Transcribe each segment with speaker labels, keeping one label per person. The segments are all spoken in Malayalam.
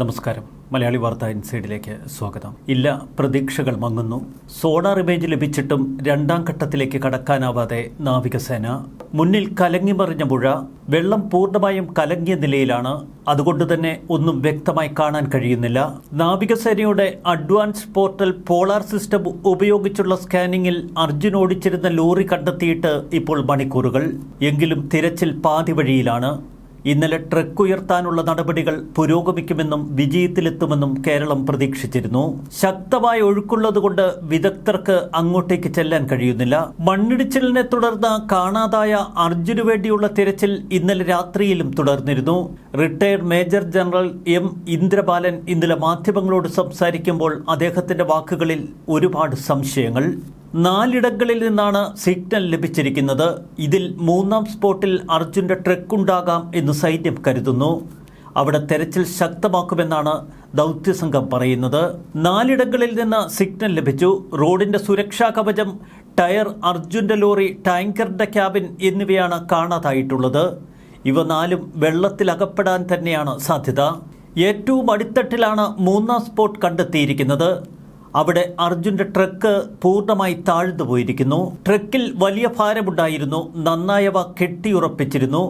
Speaker 1: നമസ്കാരം. മലയാളി വാർത്താ ഇൻസൈഡിലേക്ക് സ്വാഗതം. ഇല്ല പ്രതീക്ഷകൾ മങ്ങുന്നു. സോണാർ ഇമേജ് ലഭിച്ചിട്ടും രണ്ടാം ഘട്ടത്തിലേക്ക് കടക്കാനാവാതെ നാവികസേന മുന്നിൽ കലങ്ങിമറിഞ്ഞ പുഴ വെള്ളം പൂർണമായും കലങ്ങിയ നിലയിലാണ്. അതുകൊണ്ട് തന്നെ ഒന്നും വ്യക്തമായി കാണാൻ കഴിയുന്നില്ല. നാവികസേനയുടെ അഡ്വാൻസ് പോർട്ടൽ പോളാർ സിസ്റ്റം ഉപയോഗിച്ചുള്ള സ്കാനിങ്ങിൽ അർജുൻ ഓടിച്ചിരുന്ന ലോറി കണ്ടെത്തിയിട്ട് ഇപ്പോൾ മണിക്കൂറുകൾ. എങ്കിലും തിരച്ചിൽ പാതി വഴിയിലാണ്. ഇന്നലെ ട്രക്ക് ഉയർത്താനുള്ള നടപടികൾ പുരോഗമിക്കുമെന്നും വിജയത്തിലെത്തുമെന്നും കേരളം പ്രതീക്ഷിച്ചിരുന്നു. ശക്തമായ ഒഴുക്കുള്ളതുകൊണ്ട് വിദഗ്ധർക്ക് അങ്ങോട്ടേക്ക് ചെല്ലാൻ കഴിയുന്നില്ല. മണ്ണിടിച്ചിലിനെ തുടർന്ന് കാണാതായ അർജുനു വേണ്ടിയുള്ള തിരച്ചിൽ ഇന്നലെ രാത്രിയിലും തുടർന്നിരുന്നു. Retired major general M Indrabalan ഇന്നലെ മാധ്യമങ്ങളോട് സംസാരിക്കുമ്പോൾ അദ്ദേഹത്തിന്റെ വാക്കുകളിൽ ഒരുപാട് സംശയങ്ങൾ. നാലിടങ്ങളിൽ നിന്നാണ് സിഗ്നൽ ലഭിച്ചിരിക്കുന്നത്. ഇതിൽ മൂന്നാം സ്പോട്ടിൽ അർജുന്റെ ട്രക്ക് ഉണ്ടാകാം എന്ന് സൈന്യം കരുതുന്നു. അവിടെ തെരച്ചിൽ ശക്തമാക്കുമെന്നാണ് ദൗത്യസംഘം പറയുന്നത്. നാലിടങ്ങളിൽ നിന്ന് സിഗ്നൽ ലഭിച്ചു. റോഡിന്റെ സുരക്ഷാ കവചം ടയർ അർജുന്റെ ലോറി ടാങ്കറിന്റെ ക്യാബിൻ എന്നിവയാണ് കാണാതായിട്ടുള്ളത്. ഇവ നാലും വെള്ളത്തിൽ അകപ്പെടാൻ തന്നെയാണ് സാധ്യത. ഏറ്റവും അടിത്തട്ടിലാണ് മൂന്നാം സ്പോട്ട് കണ്ടെത്തിയിരിക്കുന്നത്. അവിടെ അർജുന്റെ ട്രക്ക് പൂർണമായി താഴ്ന്നു പോയിരിക്കുന്നു. ട്രക്കിൽ വലിയ ഭാരമുണ്ടായിരുന്നു. നന്നായവ കെട്ടിയുറപ്പിച്ചിരുന്നു.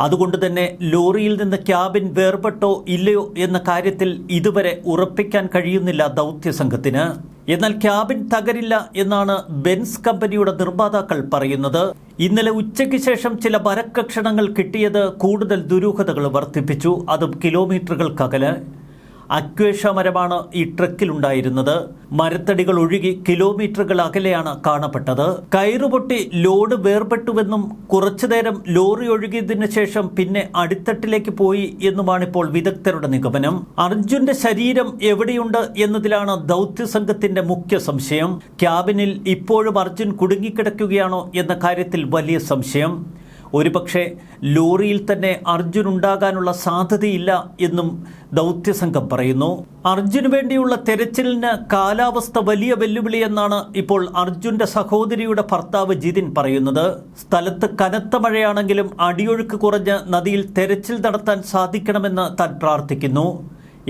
Speaker 1: അതുകൊണ്ട് തന്നെ ലോറിയിൽ നിന്ന് ക്യാബിൻ വേർപെട്ടോ ഇല്ലയോ എന്ന കാര്യത്തിൽ ഇതുവരെ ഉറപ്പിക്കാൻ കഴിയുന്നില്ല ദൗത്യസംഘത്തിന് എന്നാൽ ക്യാബിൻ തകരില്ല എന്നാണ് ബെൻസ് കമ്പനിയുടെ നിർമ്മാതാക്കൾ പറയുന്നത്. ഇന്നലെ ഉച്ചയ്ക്ക് ശേഷം ചില മരക്കഷണങ്ങൾ കിട്ടിയത് കൂടുതൽ ദുരൂഹതകൾ വർദ്ധിപ്പിച്ചു. അതും കിലോമീറ്ററുകൾക്കകൽ. അക്വേഷ മരമാണ് ഈ ട്രക്കിലുണ്ടായിരുന്നത്. മരത്തടികൾ ഒഴുകി കിലോമീറ്ററുകൾ അകലെയാണ് കാണപ്പെട്ടത്. കയറുപൊട്ടി ലോഡ് വേർപെട്ടുവെന്നും കുറച്ചുനേരം ലോറി ഒഴുകിയതിനു ശേഷം പിന്നെ അടിത്തട്ടിലേക്ക് പോയി എന്നുമാണ് ഇപ്പോൾ വിദഗ്ധരുടെ നിഗമനം. അർജുന്റെ ശരീരം എവിടെയുണ്ട് എന്നതിലാണ് ദൗത്യസംഘത്തിന്റെ മുഖ്യ സംശയം. ക്യാബിനിൽ ഇപ്പോഴും അർജുൻ കുടുങ്ങിക്കിടക്കുകയാണോ എന്ന കാര്യത്തിൽ വലിയ സംശയം. ഒരുപക്ഷെ ലോറിയിൽ തന്നെ അർജുൻ ഉണ്ടാകാനുള്ള സാധ്യതയില്ല എന്നും ദൗത്യസംഘം പറയുന്നു. അർജുന് വേണ്ടിയുള്ള തെരച്ചിലിന് കാലാവസ്ഥ വലിയ വെല്ലുവിളിയെന്നാണ് ഇപ്പോൾ അർജുന്റെ സഹോദരിയുടെ ഭർത്താവ് ജിതിൻ പറയുന്നത്. സ്ഥലത്ത് കനത്ത മഴയാണെങ്കിലും അടിയൊഴുക്ക് കുറഞ്ഞ് നദിയിൽ തെരച്ചിൽ നടത്താൻ സാധിക്കണമെന്ന് താൻ പ്രാർത്ഥിക്കുന്നു.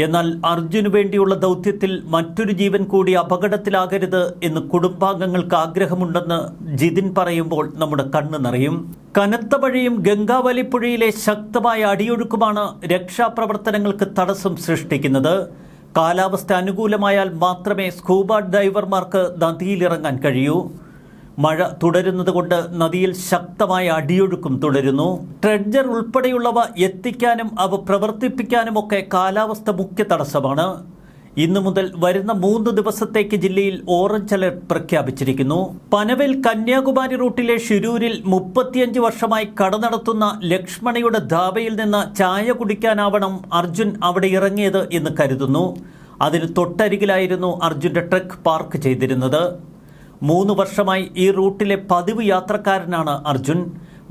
Speaker 1: എന്നാൽ അർജുന് വേണ്ടിയുള്ള ദൗത്യത്തിൽ മറ്റൊരു ജീവൻ കൂടി അപകടത്തിലാകരുത് എന്ന് കുടുംബാംഗങ്ങൾക്ക് ആഗ്രഹമുണ്ടെന്ന് ജിതിൻ പറയുമ്പോൾ നമ്മുടെ കണ്ണ് നിറയും. കനത്ത മഴയും ഗംഗാവലിപ്പുഴയിലെ ശക്തമായ അടിയൊഴുക്കുമാണ് രക്ഷാപ്രവർത്തനങ്ങൾക്ക് തടസ്സം സൃഷ്ടിക്കുന്നത്. കാലാവസ്ഥ അനുകൂലമായാൽ മാത്രമേ സ്കൂബ ഡൈവർമാർക്ക് നദിയിലിറങ്ങാൻ കഴിയൂ. മഴ തുടരുന്നതുകൊണ്ട് നദിയിൽ ശക്തമായ അടിയൊഴുക്കും തുടരുന്നു. ട്രെഡ്ജർ ഉൾപ്പെടെയുള്ളവ എത്തിക്കാനും അവ പ്രവർത്തിപ്പിക്കാനുമൊക്കെ കാലാവസ്ഥ മുഖ്യ തടസ്സമാണ്. ഇന്നു മുതൽ വരുന്ന മൂന്ന് ദിവസത്തേക്ക് ജില്ലയിൽ ഓറഞ്ച് അലർട്ട് പ്രഖ്യാപിച്ചിരിക്കുന്നു. പനവേൽ കന്യാകുമാരി റൂട്ടിലെ ഷിരൂരിൽ മുപ്പത്തിയഞ്ച് വർഷമായി കട നടത്തുന്ന ലക്ഷ്മണയുടെ ധാബയിൽ നിന്ന് ചായ കുടിക്കാനാവണം അർജുൻ അവിടെ ഇറങ്ങിയത് എന്ന് കരുതുന്നു. അതിന് തൊട്ടരികിലായിരുന്നു അർജുന്റെ ട്രക്ക് പാർക്ക് ചെയ്തിരുന്നത്. മൂന്ന് വർഷമായി ഈ റൂട്ടിലെ പതിവ് യാത്രക്കാരനാണ് അർജുൻ.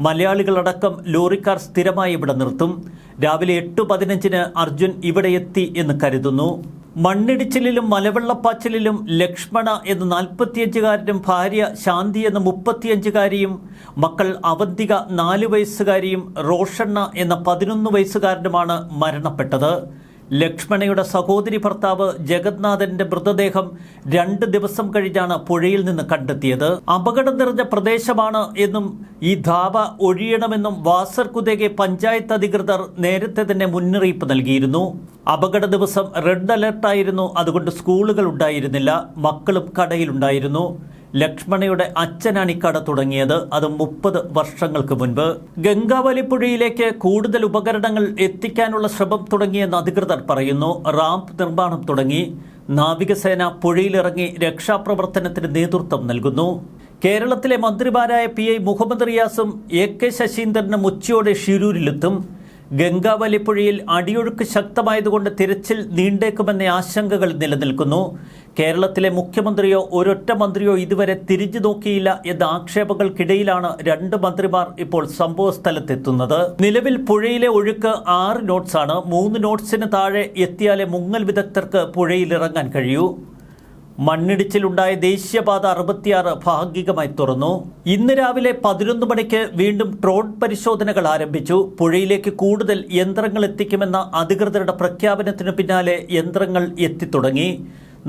Speaker 1: മലയാളികളടക്കം ലോറിക്കാർ സ്ഥിരമായി ഇവിടെ നിർത്തും. രാവിലെ എട്ട് പതിനഞ്ചിന് അർജുൻ ഇവിടെ എത്തി എന്ന് കരുതുന്നു. മണ്ണിടിച്ചിലിലും മലവെള്ളപ്പാച്ചിലിലും ലക്ഷ്മണ എന്ന നാൽപ്പത്തിയഞ്ചുകാരനും ഭാര്യ ശാന്തി എന്ന മുപ്പത്തിയഞ്ചുകാരിയും മക്കൾ അവന്തിക നാല് വയസ്സുകാരിയും റോഷണ്ണ എന്ന പതിനൊന്ന് വയസ്സുകാരനുമാണ് മരണപ്പെട്ടത്. ലക്ഷ്മണയുടെ സഹോദരി ഭർത്താവ് ജഗന്നാഥന്റെ മൃതദേഹം രണ്ട് ദിവസം കഴിഞ്ഞാണ് പുഴയിൽ നിന്ന് കണ്ടെത്തിയത്. അപകടം നിറഞ്ഞ പ്രദേശമാണ് എന്നും ഈ ധാബ ഒഴിയണമെന്നും വാസർകുതേകെ പഞ്ചായത്ത് അധികൃതർ നേരത്തെ തന്നെ മുന്നറിയിപ്പ് നൽകിയിരുന്നു. അപകട ദിവസം റെഡ് അലർട്ടായിരുന്നു. അതുകൊണ്ട് സ്കൂളുകൾ ഉണ്ടായിരുന്നില്ല. മക്കളും കടയിലുണ്ടായിരുന്നു. ലക്ഷ്മണയുടെ അച്ഛനാണ് ഈ തുടങ്ങിയത് അത് മുപ്പത് വർഷങ്ങൾക്ക് മുൻപ്. ഗംഗാവലിപ്പുഴയിലേക്ക് കൂടുതൽ ഉപകരണങ്ങൾ എത്തിക്കാനുള്ള ശ്രമം തുടങ്ങിയെന്ന് അധികൃതർ പറയുന്നു. റാംപ് നിർമ്മാണം തുടങ്ങി. നാവികസേന പുഴയിലിറങ്ങി രക്ഷാപ്രവർത്തനത്തിന് നേതൃത്വം നൽകുന്നു. കേരളത്തിലെ മന്ത്രിമാരായ പി ഐ മുഹമ്മദ് റിയാസും എ കെ ശശീന്ദ്രനും ഉച്ചയോടെ ഷിരൂരിലെത്തും. ഗംഗാവലിപ്പുഴയിൽ അടിയൊഴുക്ക് ശക്തമായതുകൊണ്ട് തിരച്ചിൽ നീണ്ടേക്കുമെന്ന ആശങ്കകൾ നിലനിൽക്കുന്നു. കേരളത്തിലെ മുഖ്യമന്ത്രിയോ ഒരൊറ്റ മന്ത്രിയോ ഇതുവരെ തിരിഞ്ഞു നോക്കിയില്ല എന്ന ആക്ഷേപങ്ങൾക്കിടയിലാണ് രണ്ട് മന്ത്രിമാർ ഇപ്പോൾ സംഭവസ്ഥലത്തെത്തുന്നത്. നിലവിൽ പുഴയിലെ ഒഴുക്ക് ആറ് നോട്ട്സാണ്. മൂന്ന് നോട്ട്സിന് താഴെ എത്തിയാലേ മുങ്ങൽ വിദഗ്ധർക്ക് പുഴയിലിറങ്ങാൻ കഴിയൂ. മണ്ണിടിച്ചിലുണ്ടായ ദേശീയപാത അറുപത്തിയാറ് ഭാഗികമായി തുറന്നു. ഇന്ന് രാവിലെ പതിനൊന്ന് മണിക്ക് വീണ്ടും ഡ്രോൺ പരിശോധനകൾ ആരംഭിച്ചു. പുഴയിലേക്ക് കൂടുതൽ യന്ത്രങ്ങൾ എത്തിക്കുമെന്ന അധികൃതരുടെ പ്രഖ്യാപനത്തിനു പിന്നാലെ യന്ത്രങ്ങൾ എത്തിത്തുടങ്ങി.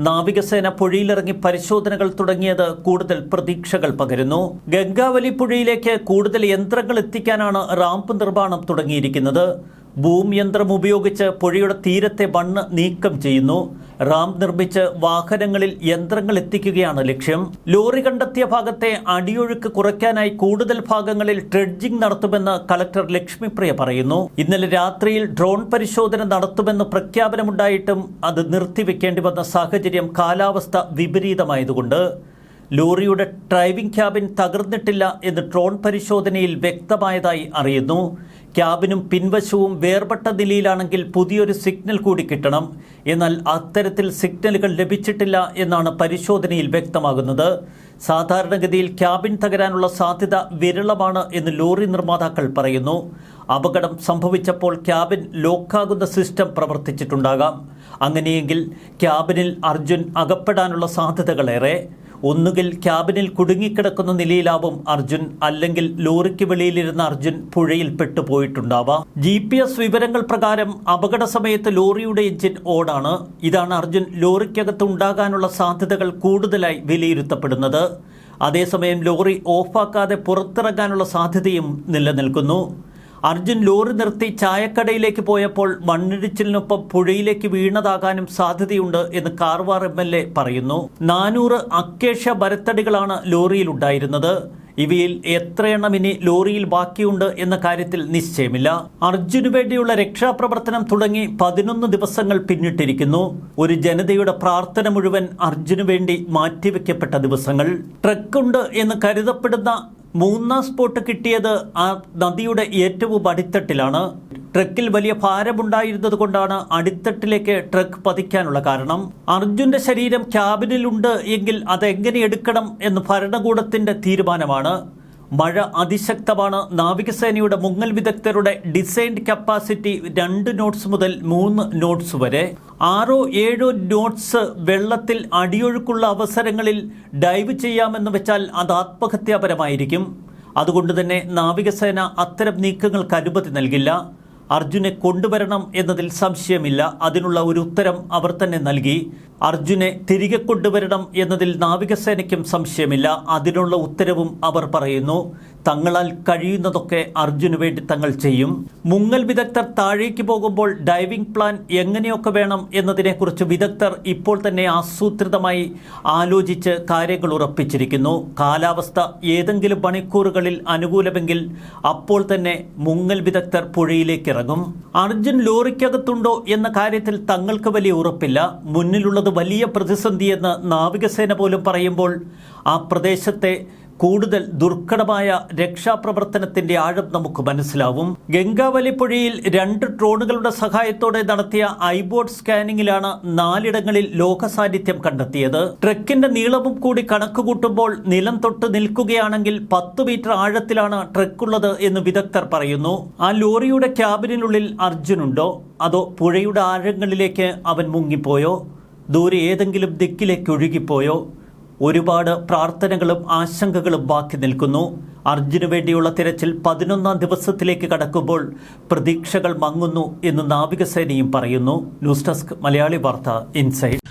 Speaker 1: നാവികസേന പുഴയിലിറങ്ങി പരിശോധനകൾ തുടങ്ങിയത് കൂടുതൽ പ്രതീക്ഷകൾ പകരുന്നു. ഗംഗാവലി പുഴയിലേക്ക് കൂടുതൽ യന്ത്രങ്ങൾ എത്തിക്കാനാണ് റാമ്പ് നിർമ്മാണം തുടങ്ങിയിരിക്കുന്നത്. ബൂം യന്ത്രം ഉപയോഗിച്ച് പുഴയുടെ തീരത്തെ മണ്ണ് നീക്കം ചെയ്യുന്നു. റാം നിർമ്മിച്ച് വാഹനങ്ങളിൽ യന്ത്രങ്ങൾ എത്തിക്കുകയാണ് ലക്ഷ്യം. ലോറി കണ്ടെത്തിയ ഭാഗത്തെ അടിയൊഴുക്ക് കുറയ്ക്കാനായി കൂടുതൽ ഭാഗങ്ങളിൽ ട്രെഡ്ജിംഗ് നടത്തുമെന്ന് കളക്ടർ ലക്ഷ്മിപ്രിയ പറയുന്നു. ഇന്നലെ രാത്രിയിൽ ഡ്രോൺ പരിശോധന നടത്തുമെന്ന് പ്രഖ്യാപനമുണ്ടായിട്ടും അത് നിർത്തിവെക്കേണ്ടി വന്ന സാഹചര്യം കാലാവസ്ഥ വിപരീതമായതുകൊണ്ട്. ലോറിയുടെ ഡ്രൈവിംഗ് ക്യാബിൻ തകർന്നിട്ടില്ല എന്ന് ഡ്രോൺ പരിശോധനയിൽ വ്യക്തമായതായി അറിയുന്നു. ക്യാബിനും പിൻവശവും വേർപെട്ട നിലയിലാണെങ്കിൽ പുതിയൊരു സിഗ്നൽ കൂടി കിട്ടണം. എന്നാൽ അത്തരത്തിൽ സിഗ്നലുകൾ ലഭിച്ചിട്ടില്ല എന്നാണ് പരിശോധനയിൽ വ്യക്തമാകുന്നത്. സാധാരണഗതിയിൽ ക്യാബിൻ തകരാനുള്ള സാധ്യത വിരളമാണ് എന്ന് ലോറി നിർമ്മാതാക്കൾ പറയുന്നു. അപകടം സംഭവിച്ചപ്പോൾ ക്യാബിൻ ലോക്കാകുന്ന സിസ്റ്റം പ്രവർത്തിച്ചിട്ടുണ്ടാകാം. അങ്ങനെയെങ്കിൽ ക്യാബിനിൽ അർജുൻ അകപ്പെടാനുള്ള സാധ്യതകളേറെ. ഒന്നുകിൽ ക്യാബിനിൽ കുടുങ്ങിക്കിടക്കുന്ന നിലയിലാവും അർജുൻ അല്ലെങ്കിൽ ലോറിക്ക് വെളിയിലിരുന്ന അർജുൻ പുഴയിൽ പെട്ടുപോയിട്ടുണ്ടാവാം. ജി പി എസ് വിവരങ്ങൾ പ്രകാരം അപകട സമയത്ത് ലോറിയുടെ എഞ്ചിൻ ഓടാണ് ഇതാണ് അർജുൻ ലോറിക്കകത്ത് ഉണ്ടാകാനുള്ള സാധ്യതകൾ കൂടുതലായി വിലയിരുത്തപ്പെടുന്നത്. അതേസമയം ലോറി ഓഫാക്കാതെ പുറത്തിറങ്ങാനുള്ള സാധ്യതയും നിലനിൽക്കുന്നു. അർജുൻ ലോറി നിർത്തി ചായക്കടയിലേക്ക് പോയപ്പോൾ മണ്ണിടിച്ചിലിനൊപ്പം പുഴയിലേക്ക് വീണതാകാനും സാധ്യതയുണ്ട് എന്ന് കാർവാർ എം എൽ എ പറയുന്നു. നാനൂറ് അക്കേഷ മരത്തടികളാണ് ലോറിയിൽ ഉണ്ടായിരുന്നത്. ഇവയിൽ എത്രയെണ്ണം ഇനി ലോറിയിൽ ബാക്കിയുണ്ട് എന്ന കാര്യത്തിൽ നിശ്ചയമില്ല. അർജുനു വേണ്ടിയുള്ള രക്ഷാപ്രവർത്തനം തുടങ്ങി പതിനൊന്ന് ദിവസങ്ങൾ പിന്നിട്ടിരിക്കുന്നു. ഒരു ജനതയുടെ പ്രാർത്ഥന മുഴുവൻ അർജുനു വേണ്ടി മാറ്റിവെക്കപ്പെട്ട ദിവസങ്ങൾ. ട്രക്കുണ്ട് എന്ന് കരുതപ്പെടുന്ന മൂന്നാം സ്പോട്ട് കിട്ടിയത് ആ നദിയുടെ ഏറ്റവും അടിത്തട്ടിലാണ്. ട്രക്കിൽ വലിയ ഭാരമുണ്ടായിരുന്നത് കൊണ്ടാണ് അടിത്തട്ടിലേക്ക് ട്രക്ക് പതിക്കാനുള്ള കാരണം. അർജുന്റെ ശരീരം ക്യാബിനിലുണ്ട് എങ്കിൽ അതെങ്ങനെ എടുക്കണം എന്ന് ഭരണകൂടത്തിന്റെ തീരുമാനമാണ്. മഴ അതിശക്തമാണ്. നാവികസേനയുടെ മുങ്ങൽ വിദഗ്ധരുടെ ഡിസൈൻഡ് കപ്പാസിറ്റി രണ്ട് നോട്ട്സ് മുതൽ മൂന്ന് നോട്ട്സ് വരെ. ആറോ ഏഴോ നോട്ട്സ് വെള്ളത്തിൽ അടിയൊഴുക്കുള്ള അവസരങ്ങളിൽ ഡൈവ് ചെയ്യാമെന്ന് വെച്ചാൽ അത് ആത്മഹത്യാപരമായിരിക്കും. അതുകൊണ്ട് തന്നെ നാവികസേന അത്തരം നീക്കങ്ങൾക്ക് അനുമതി നൽകില്ല. അർജുനെ കൊണ്ടുവരണം എന്നതിൽ സംശയമില്ല. അതിനുള്ള ഒരു ഉത്തരം അവർ തന്നെ നൽകി. അർജുനെ തിരികെ കൊണ്ടുവരണം എന്നതിൽ നാവികസേനയ്ക്കും സംശയമില്ല. അതിനുള്ള ഉത്തരവും അവർ പറയുന്നു. തങ്ങളാൽ കഴിയുന്നതൊക്കെ അർജുന് വേണ്ടി തങ്ങൾ ചെയ്യും. മുങ്ങൽ വിദഗ്ധർ താഴേക്ക് പോകുമ്പോൾ ഡൈവിംഗ് പ്ലാൻ എങ്ങനെയൊക്കെ വേണം എന്നതിനെക്കുറിച്ച് വിദഗ്ധർ ഇപ്പോൾ തന്നെ ആസൂത്രിതമായി ആലോചിച്ച് കാര്യങ്ങൾ ഉറപ്പിച്ചിരിക്കുന്നു. കാലാവസ്ഥ ഏതെങ്കിലും മണിക്കൂറുകളിൽ അനുകൂലമെങ്കിൽ അപ്പോൾ തന്നെ മുങ്ങൽ വിദഗ്ധർ പുഴയിലേക്ക് ഇറങ്ങും. അർജുൻ ലോറിക്കകത്തുണ്ടോ എന്ന കാര്യത്തിൽ തങ്ങൾക്ക് വലിയ ഉറപ്പില്ല. മുന്നിലുള്ളത് വലിയ പ്രതിസന്ധിയെന്ന് നാവികസേന പോലും പറയുമ്പോൾ ആ പ്രദേശത്തെ കൂടുതൽ ദുർഘടമായ രക്ഷാപ്രവർത്തനത്തിന്റെ ആഴം നമുക്ക് മനസ്സിലാവും. ഗംഗാവലി പുഴയിൽ രണ്ട് ഡ്രോണുകളുടെ സഹായത്തോടെ നടത്തിയ ഐബോട്ട് സ്കാനിങ്ങിലാണ് നാലിടങ്ങളിൽ ലോക സാന്നിധ്യം കണ്ടെത്തിയത്. ട്രക്കിന്റെ നീളവും കൂടി കണക്കുകൂട്ടുമ്പോൾ നിലം തൊട്ട് നിൽക്കുകയാണെങ്കിൽ പത്ത് മീറ്റർ ആഴത്തിലാണ് ട്രക്കുള്ളത് എന്ന് വിദഗ്ധർ പറയുന്നു. ആ ലോറിയുടെ ക്യാബിനുള്ളിൽ അർജുനുണ്ടോ? അതോ പുഴയുടെ ആഴങ്ങളിലേക്ക് അവൻ മുങ്ങിപ്പോയോ? ദൂരെ ഏതെങ്കിലും ദിക്കിലേക്ക് ഒഴുകിപ്പോയോ ഒരുപാട് പ്രാർത്ഥനകളും ആശങ്കകളും ബാക്കി നിൽക്കുന്നു. അർജുനു വേണ്ടിയുള്ള തിരച്ചിൽ പതിനൊന്നാം ദിവസത്തിലേക്ക് കടക്കുമ്പോൾ പ്രതീക്ഷകൾ മങ്ങുന്നു എന്ന് നാവികസേനയും പറയുന്നു. ന്യൂസ് ഡെസ്ക് മലയാളി വാർത്ത ഇൻസൈഡ്.